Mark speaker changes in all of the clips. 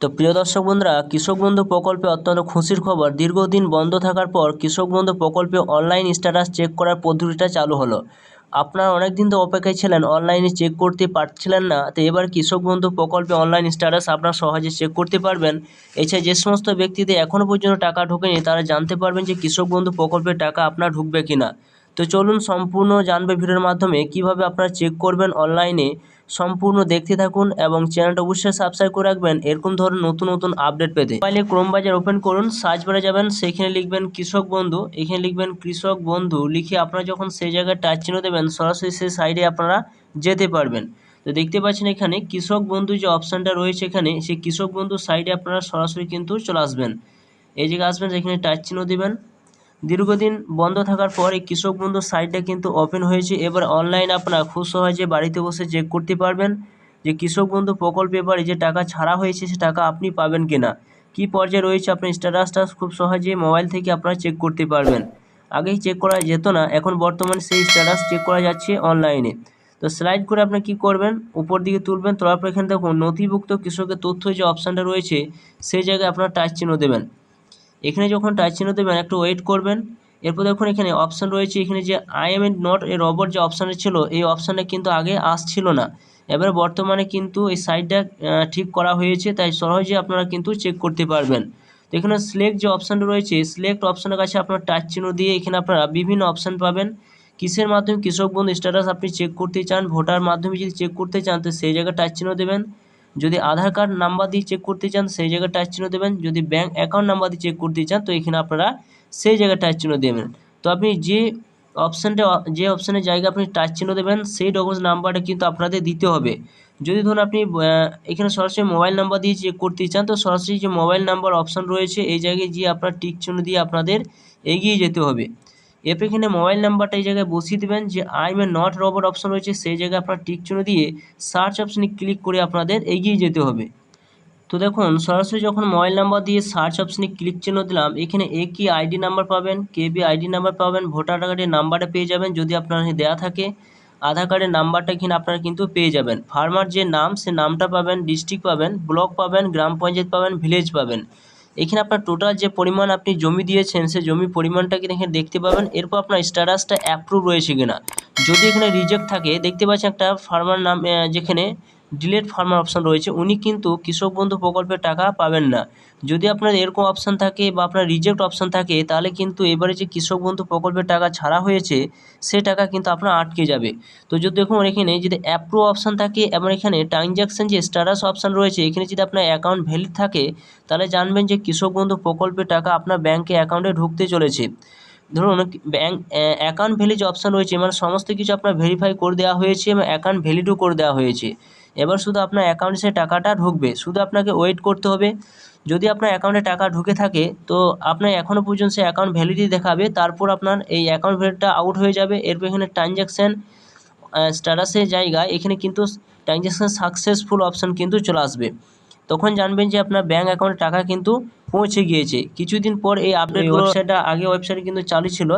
Speaker 1: তো প্রিয় দর্শক বন্ধুরা, কৃষক বন্ধু প্রকল্পে অত্যন্ত খুশির খবর, দীর্ঘদিন বন্ধ থাকার পর কৃষক বন্ধু প্রকল্পে অনলাইন স্ট্যাটাস চেক করার পদ্ধতিটা চালু হলো। আপনারা অনেক দিন তো অপেক্ষায় ছিলেন অনলাইনে চেক করতে পারছিলেন না, তো এবার কৃষক বন্ধু প্রকল্পে অনলাইন স্ট্যাটাস আপনারা সহজে চেক করতে পারবেন। এছাড়া যে সমস্ত ব্যক্তিদের এখনও পর্যন্ত টাকা ঢোকেনি, তারা জানতে পারবেন যে কৃষক বন্ধু প্রকল্পের টাকা আপনার ঢুকবে কিনা। তো চলুন সম্পূর্ণ জানবে ভিডিওর মাধ্যমে। কীভাবে আপনারা চেক করবেন অনলাইনে সম্পূর্ণ দেখতে থাকুন এবং চ্যানেলটা অবশ্যই সাবস্ক্রাইব করে রাখবেন। এরকম ধরনের নতুন নতুন আপডেট পেতে। মোবাইলে ক্রোম বাজার ওপেন করুন সার্চ বারে যাবেন, সেখানে লিখবেন কৃষক বন্ধু। এখানে লিখবেন কৃষক বন্ধু। লিখে আপনারা যখন সেই জায়গায় টাচ চিহ্ন দেবেন, সরাসরি সেই সাইডে আপনারা যেতে পারবেন। তো দেখতে পাচ্ছেন এখানে কৃষক বন্ধু যে অপশানটা রয়েছে এখানে, সেই কৃষক বন্ধু সাইডে আপনারা সরাসরি কিন্তু চলে আসবেন। এই জায়গায় আসবেন এখানে টাচ চিহ্ন দেবেন। দীর্ঘদিন বন্ধ থাকার পর কৃষক বন্ধু সাইটটা কিন্তু ওপেন হয়েছে। এবার অনলাইন আপনারা খুব সহজে বাড়িতে বসে চেক করতে পারবেন যে কৃষক বন্ধু প্রকল্পে এবারে যে টাকা ছাড়া হয়েছে, সে টাকা আপনি পাবেন কিনা। কি পর্যায়ে রয়েছে আপনার স্ট্যাটাসটা খুব সহজে মোবাইল থেকে আপনারা চেক করতে পারবেন। আগেই চেক করা যেত না, এখন বর্তমানে সেই স্ট্যাটাস চেক করা যাচ্ছে অনলাইনে তো স্লাইড করে আপনি কি করবেন? উপর দিকে তুলবেন তোলার পর এখানে দেখুন, নথিভুক্ত কৃষকের তথ্য যে অপশানটা রয়েছে, সেই জায়গায় আপনার টাচ চিহ্ন দেবেন। এখানে যখন টাচ চিহ্ন দেবেন, একটু ওয়েট করবেন। এরপর দেখুন এখানে অপশান রয়েছে, এখানে যে I am not a robot যে অপশানে ছিল, এই অপশানে কিন্তু আগে আসছিল না। এবার বর্তমানে কিন্তু এই সাইডটা ঠিক করা হয়েছে, তাই সহজে আপনারা কিন্তু চেক করতে পারবেন। তো এখানে সিলেক্ট যে অপশানটা রয়েছে সিলেক্ট অপশানের কাছে আপনার টাচ চিহ্ন দিয়ে এখানে আপনারা বিভিন্ন অপশান পাবেন। কিসের মাধ্যমে, কৃষক বন্ধু স্ট্যাটাস আপনি চেক করতে চান ভোটার মাধ্যমে যদি চেক করতে চান, তো সেই জায়গায় টাচ চিহ্ন দেবেন। যদি আধার কার্ড নাম্বার দিয়ে চেক করতে চান, সেই জায়গায় টাচ চিহ্ন দেবেন। যদি ব্যাঙ্ক অ্যাকাউন্ট নাম্বার দিয়ে চেক করতে চান, তো এখানে আপনারা সেই জায়গায় টাচ চিহ্ন দেবেন। তো আপনি যে অপশানটা যে অপশানের জায়গায় আপনি টাচ চিহ্ন দেবেন, সেই ডকুমেন্টস নাম্বারটা কিন্তু আপনাদের দিতে হবে। যদি ধরুন আপনি এখানে সরাসরি মোবাইল নাম্বার দিয়ে চেক করতে চান, তো সরাসরি যে মোবাইল নাম্বার অপশান রয়েছে, এই জায়গায় গিয়ে আপনার টিক চিহ্ন দিয়ে আপনাদের এগিয়ে যেতে হবে। এরপর এখানে মোবাইল নাম্বারটা এই জায়গায় বসিয়ে দেবেন যে I am not robot option রয়েছে সেই জায়গায় আপনার টিক চিহ্ন দিয়ে সার্চ অপশানে ক্লিক করে আপনাদের এগিয়ে যেতে হবে। তো দেখুন, সরাসরি যখন মোবাইল নাম্বার দিয়ে সার্চ অপশানে ক্লিক চিহ্ন দিলাম, এখানে এ কি আইডি নাম্বার পাবেন কে বি আইডি নাম্বার পাবেন ভোটার কার্ডের নাম্বারটা পেয়ে যাবেন যদি আপনার দেওয়া থাকে। আধার কার্ডের নাম্বারটা এখানে আপনারা কিন্তু পেয়ে যাবেন। ফার্মার যে নাম, সে নামটা পাবেন ডিস্ট্রিক্ট পাবেন ব্লক পাবেন, গ্রাম পঞ্চায়েত পাবেন ভিলেজ পাবেন। এখানে আপনার টোটাল যে পরিমাণ আপনি জমি দিয়েছেন, সেই জমি পরিমাণটা কিন্তু এখানে দেখতে পাবেন। এরপর আপনার স্ট্যাটাসটা অ্যাপ্রুভ রয়েছে কিনা। যদি এখানে রিজেক্ট থাকে, দেখতে পাচ্ছেন একটা ফার্মার নাম যেখানে ডিলেট ফার্মার অপশান রয়েছে, উনি কিন্তু কৃষক বন্ধু প্রকল্পের টাকা পাবেন না। যদি আপনার এরকম অপশান থাকে বা আপনার রিজেক্ট অপশান থাকে, তাহলে কিন্তু এবারে যে কৃষক বন্ধু প্রকল্পের টাকা ছাড়া হয়েছে, সে টাকা কিন্তু আপনার আটকে যাবে। তো যদি দেখুন এখানে যদি অ্যাপ্রুভ অপশান থাকে এবং এখানে ট্রানজ্যাকশান যে স্ট্যাটাস অপশান রয়েছে, এখানে যদি আপনার অ্যাকাউন্ট ভ্যালিড থাকে, তাহলে জানবেন যে কৃষক বন্ধু প্রকল্পের টাকা আপনার ব্যাঙ্কে অ্যাকাউন্টে ঢুকতে চলেছে। ধরুন ব্যাঙ্ক অ্যাকাউন্ট ভ্যালিড যে অপশান রয়েছে মানে সমস্ত কিছু আপনার ভেরিফাই করে দেওয়া হয়েছে এবং অ্যাকাউন্ট ভ্যালিডও করে দেওয়া হয়েছে। এবার শুধু আপনার অ্যাকাউন্টে সে টাকাটা ঢুকবে শুধু আপনাকে ওয়েট করতে হবে। যদি আপনার অ্যাকাউন্টে টাকা ঢুকে থাকে তো আপনার এখনও পর্যন্ত সে অ্যাকাউন্ট ভ্যালিডি দেখাবে তারপর আপনার এই অ্যাকাউন্ট ভ্যালিডটা আউট হয়ে যাবে। এরপর এখানে ট্রানজ্যাকশান স্ট্যাটাসের জায়গায় এখানে কিন্তু ট্রানজ্যাকশান সাকসেসফুল অপশান কিন্তু চলে আসবে। তখন জানবেন যে আপনার ব্যাঙ্ক অ্যাকাউন্টে টাকা কিন্তু পৌঁছে গিয়েছে। কিছুদিন পর এই আপডেট ওয়েবসাইটটা আগে ওয়েবসাইট কিন্তু চালু ছিল।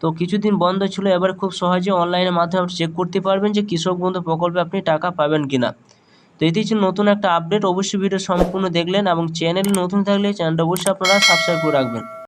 Speaker 1: তো কিছুদিন বন্ধ ছিল, এবার খুব সহজে অনলাইনের মাধ্যমে আপনি চেক করতে পারবেন যে কৃষক বন্ধু প্রকল্পে আপনি টাকা পাবেন কিনা। তো এটি ছিল নতুন একটা আপডেট অবশ্যই ভিডিও সম্পূর্ণ দেখলেন এবং চ্যানেল নতুন থাকলে চ্যানেলটা অবশ্যই আপনারা সাবস্ক্রাইব করে রাখবেন।